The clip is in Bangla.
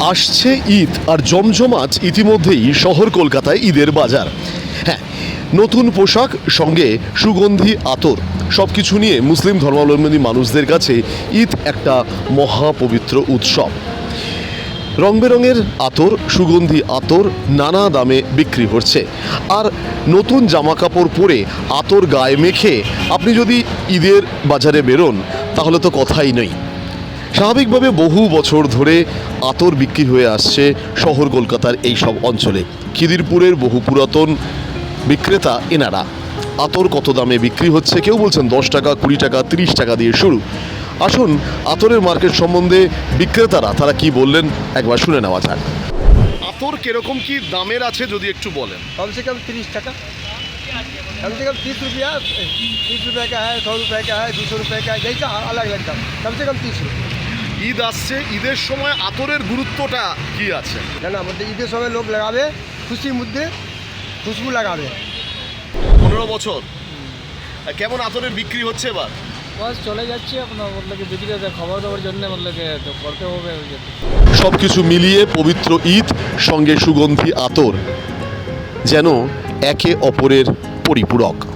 আসছে ঈদ আর জমজমাট ইতিমধ্যেই শহর কলকাতায় ঈদের বাজার। হ্যাঁ নতুন পোশাক, সঙ্গে সুগন্ধি, আতর সব কিছু নিয়ে মুসলিম ধর্মাবলম্বী মানুষদের কাছে ঈদ একটা মহাপবিত্র উৎসব। রং বেরঙের আতর, সুগন্ধি আতর নানা দামে বিক্রি হচ্ছে। আর নতুন জামা কাপড় পরে আতর গায়ে মেখে আপনি যদি ঈদের বাজারে বেরোন, তাহলে তো কথাই নেই। স্বাভাবিকভাবে বহু বছর ধরে আতর বিক্রি হয়ে আসছে শহর কলকাতার এই সব অঞ্চলে খিদিরপুরের বহু পুরাতন বিক্রেতা এনারা আতর কত দামে বিক্রি হচ্ছে কেউ বলছেন দশ টাকা কুড়ি টাকা তিরিশ টাকা দিয়ে শুরু আসুন আতরের মার্কেট সম্বন্ধে বিক্রেতারা তারা কি বললেন একবার শুনে নেওয়া যাক আতর কিরকম কি দামের আছে যদি একটু বলেন कम से कम तीस टका कम से कम तीस रुपया तीस रुपये का है सौ रुपये का है दो सौ रुपये का है जैसा अलग अलग दाम कम से कम तीस रुपये ঈদ আসছে ঈদের সময় আতরের গুরুত্বটা কি আছে? না আমাদের ঈদের সময় লোক লাগাবে খুশির মধ্যে খুশবু লাগাবে। পনেরো বছর। কেমন আতরের বিক্রি হচ্ছে এবার? বাস চলে যাচ্ছে আপনার খাবার দাবার জন্য করতে হবে সব কিছু মিলিয়ে পবিত্র ঈদ সঙ্গে সুগন্ধি আতর যেন একে অপরের পরিপূরক।